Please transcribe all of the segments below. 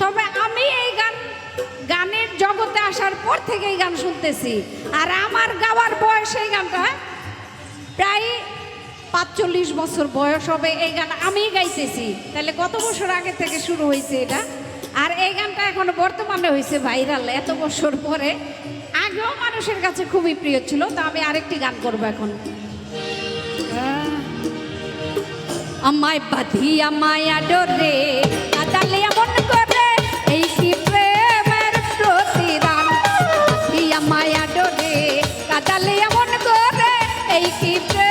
তবে আমি এই গান, গানের জগতে আসার পর থেকে এই গান শুনতেছি। আর আমার গাওয়ার বয়স এই গানটা হ্যাঁ? প্রায় পাঁচচল্লিশ বছর বয়স হবে এই গান আমি গাইতেছি। তাহলে কত বছর আগে থেকে শুরু হয়েছে এটা? আর এই গানটা এখন বর্তমানে হয়েছে ভাইরাল, এত বছর পরে। আগেও মানুষের কাছে খুবই প্রিয় ছিল, তা আমি আরেকটি গান করব এখন। আমায় বাঁধিয়া মায়া ডোরে, কাদালে keep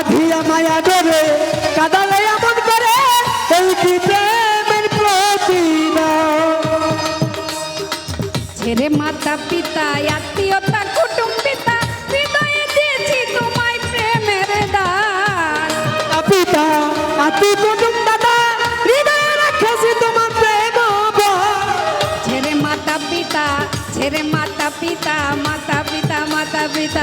রাধিয়া মায়া ডরে কাদালে এমন করে এই কি প্রেমের ছেড়ে মাতা পিতা আত্মীয়তা কুটুম্বিতা হৃদয়ে দিয়েছি তোমায় প্রেমের দান পিতা আত্মীয় কুটুম্ব দাদা হৃদয়ে রাখেছি তোমার প্রেম ছেড়ে মাতা পিতা ছেড়ে মাতা পিতা মাতা পিতা মাতা পিতা